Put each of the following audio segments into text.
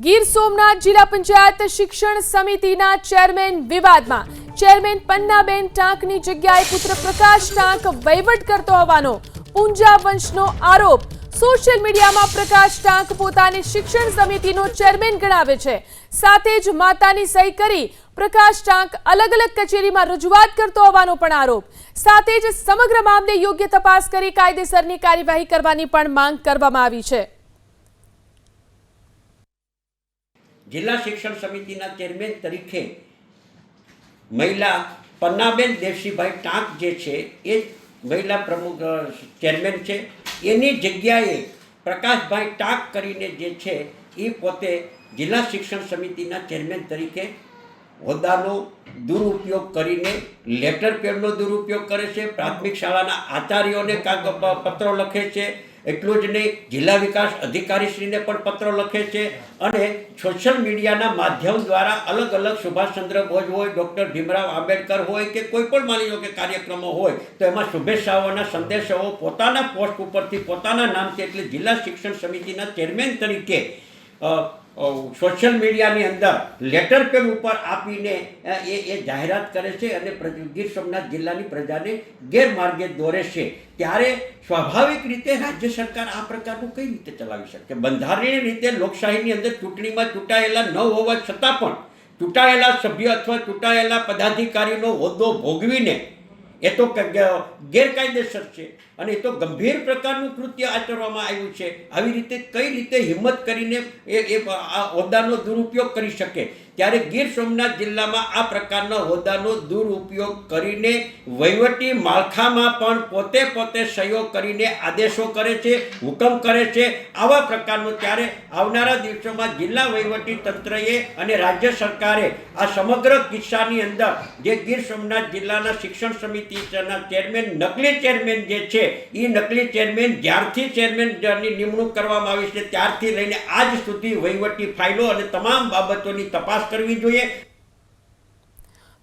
ગીર સોમનાથ જિલ્લા પંચાયત શિક્ષણ સમિતિના ચેરમેન વિવાદમાં. ચેરમેન પન્નાબેન ટાંકની જગ્યાએ પુત્ર પ્રકાશ ટાંક વહીવટ કરતો હોવાનો પૂંજા વંશનો આરોપ. સોશિયલ મીડિયામાં પ્રકાશ ટાંક પોતાની શિક્ષણ સમિતિનો ચેરમેન ગણાવે છે. સાથે જ માતાની સહી કરી પ્રકાશ ટાંક અલગ અલગ કચેરીમાં રજૂઆત કરતો હોવાનો પણ આરોપ. સાથે જ સમગ્ર મામલે યોગ્ય તપાસ કરી કાયદેસરની કાર્યવાહી કરવાની પણ માંગ કરવામાં આવી છે. જિલ્લા શિક્ષણ સમિતિના ચેરમેન તરીકે મહિલા પન્નાબેન દેવસીભાઈ ટાંક જે છે, એ મહિલા પ્રમુખ ચેરમેન છે. એની જગ્યાએ પ્રકાશભાઈ ટાંક કરીને જે છે, એ પોતે જિલ્લા શિક્ષણ સમિતિના ચેરમેન તરીકે હોદ્દાનો દુરુપયોગ કરીને, લેટર પેડનો દુરુપયોગ કરે છે, પ્રાથમિક શાળાના આચાર્યોને કાગ પત્રો લખે છે એટલું જ નહીં, જિલ્લા વિકાસ અધિકારીશ્રીને પણ પત્રો લખે છે અને સોશિયલ મીડિયાના માધ્યમ દ્વારા અલગ અલગ સુભાષચંદ્ર બોઝ હોય ડૉક્ટર ભીમરાવ આંબેડકર હોય કે કોઈ પણ માની લો કે કાર્યક્રમો હોય, તો એમાં શુભેચ્છાઓના સંદેશાઓ પોતાના પોસ્ટ ઉપરથી, પોતાના નામથી એટલે જિલ્લા શિક્ષણ સમિતિના ચેરમેન તરીકે સોશિયલ મીડિયાની અંદર લેટર પેડ ઉપર આપીને એ એ જાહેરાત કરે છે અને ગીર સોમનાથ જિલ્લાની પ્રજાને ગેરમાર્ગે દોરે છે. ત્યારે સ્વાભાવિક રીતે રાજ્ય સરકાર આ પ્રકારનું કઈ રીતે ચલાવી શકે? બંધારણીય રીતે લોકશાહીની અંદર ચૂંટણીમાં ચૂંટાયેલા ન હોવા છતાં પણ ચૂંટાયેલા સભ્ય અથવા ચૂંટાયેલા પદાધિકારીનો હોદ્દો ભોગવીને એ તો ગેરકાયદેસર છે. અને એ તો ગંભીર પ્રકારનું કૃત્ય આચરવામાં આવ્યું છે. આવી રીતે કઈ રીતે હિંમત કરીને એ આ હોદ્દાનો દુરુપયોગ કરી શકે? ત્યારે ગીર સોમનાથ જિલ્લામાં આ પ્રકારના હોદ્દાનો દુરુપયોગ કરીને વહીવટી માળખામાં પણ પોતે પોતે સહયોગ કરીને આદેશો કરે છે, હુકમ કરે છે. આવા પ્રકારનું ત્યારે આવનારા દિવસોમાં જિલ્લા વહીવટી તંત્રએ અને રાજ્ય સરકારે આ સમગ્ર કિસ્સાની અંદર જે ગીર સોમનાથ જિલ્લાના શિક્ષણ સમિતિના ચેરમેન, નકલી ચેરમેન જે છે એ નકલી ચેરમેન જ્યારથી ચેરમેનની નિમણૂક કરવામાં આવી છે, ત્યારથી લઈને આજ સુધી વહીવટી ફાઇલો અને તમામ બાબતોની તપાસ કરવી જોઈએ.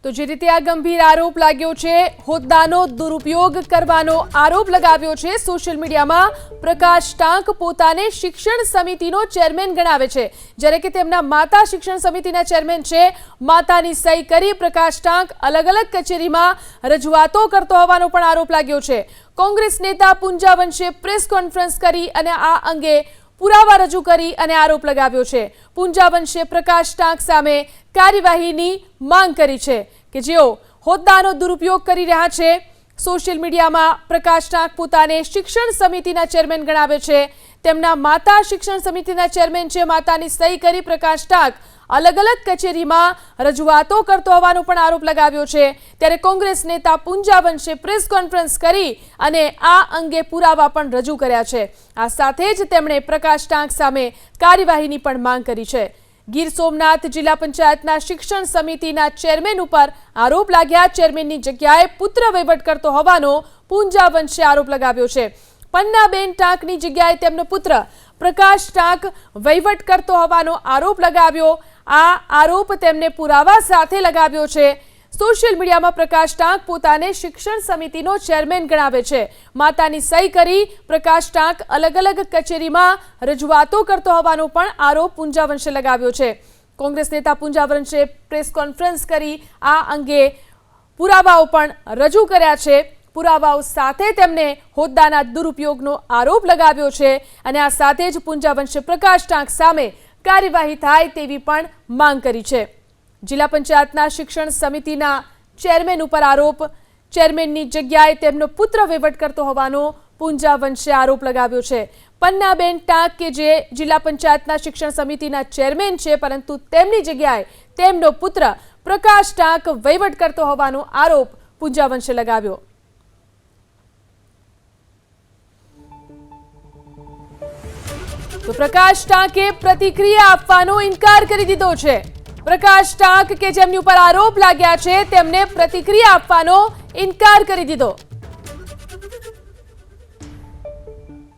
તો જે રીતે આ ગંભીર આરોપ લાગ્યો છે, હોદ્દાનો દુરુપયોગ કરવાનો આરોપ લગાવ્યો છે, સોશિયલ મીડિયામાં પ્રકાશ ટાંક પોતાને શિક્ષણ સમિતિનો ચેરમેન ગણાવે છે. જ્યારે કે તેમના માતા શિક્ષણ સમિતિના ચેરમેન છે, માતાની સહી કરી પ્રકાશ ટાંક અલગ અલગ કચેરીમાં રજૂઆતો કરતો હોવાનો પણ આરોપ લાગ્યો છે. કોંગ્રેસ નેતા પુંજા વંશે પ્રેસ કોન્ફરન્સ કરી અને આ અંગે પુરાવા રજૂ કરી અને આરોપ લગાવ્યો છે. પુંજા વંશે પ્રકાશ ટાંક સામે કાર્યવાહીની માંગ કરી છે કે જેઓ હોદ્દાનો દુરુપયોગ કરી રહ્યા છે. સોશિયલ મીડિયામાં પ્રકાશ ટાંક પોતાને શિક્ષણ સમિતિના ચેરમેન ગણાવે છે. તેમના માતા શિક્ષણ સમિતિના ચેરમેન છે. માતાની સહી કરી પ્રકાશ ટાંક અલગ અલગ કચેરીમાં રજૂઆતો કરતો હોવાનો પણ આરોપ લગાવ્યો છે. ત્યારે કોંગ્રેસ નેતા પુંજા વંશે પ્રેસ કોન્ફરન્સ કરી અને આ અંગે પુરાવા પણ રજૂ કર્યા છે. આ સાથે જ તેમણે પ્રકાશ ટાંક સામે કાર્યવાહીની પણ માંગ કરી છે. ગીર સોમનાથ જિલ્લા પંચાયતના શિક્ષણ સમિતિના ચેરમેન ઉપર આરોપ લાગ્યા. ચેરમેનની જગ્યાએ પુત્ર વહીવટ કરતો હોવાનો પૂંજા વંશે આરોપ લગાવ્યો છે. પન્નાબેન ટાંકની જગ્યાએ તેમનો પુત્ર પ્રકાશ ટાંક વહીવટ કરતો હોવાનો આરોપ લગાવ્યો. આ આરોપ તેમને પુરાવા સાથે લગાવ્યો છે. સોશિયલ મીડિયામાં પ્રકાશ ટાંક પોતાને શિક્ષણ સમિતિનો ચેરમેન ગણાવે છે. માતાની સહી કરી પ્રકાશ ટાંક અલગ અલગ કચેરીમાં રજૂઆતો કરતો હોવાનો પણ આરોપ પુંજાવંશે લગાવ્યો છે. કોંગ્રેસ નેતા પુંજાવંશે પ્રેસ કોન્ફરન્સ કરી આ અંગે પુરાવાઓ પણ રજૂ કર્યા છે. પુરાવાઓ સાથે તેમને હોદ્દાના દુરુપયોગનો આરોપ લગાવ્યો છે અને આ સાથે જ પુંજાવંશે પ્રકાશ ટાંક સામે કાર્યવાહી થાય તેવી પણ માંગ કરી છે. જિલ્લા પંચાયતના શિક્ષણ સમિતિના ચેરમેન ઉપર આરોપ, ચેરમેનની જગ્યાએ તેમનો પુત્ર વહીવટ કરતો હોવાનો પૂંજાવંશે આરોપ લગાવ્યો છે. પન્નાબેન ટાંક કે જે જિલ્લા પંચાયતના શિક્ષણ સમિતિના ચેરમેન છે, પરંતુ તેમની જગ્યાએ તેમનો પુત્ર પ્રકાશ ટાંક વહીવટ કરતો હોવાનો આરોપ પૂંજાવંશે લગાવ્યો. તો પ્રકાશ ટાંકે પ્રતિક્રિયા આપવાનો ઇનકાર કરી દીધો છે. પ્રકાશ ટાંક કે જેમની ઉપર આરોપ લાગ્યા છે, તેમને પ્રતિક્રિયા આપવાનો ઇનકાર કરી દીધો.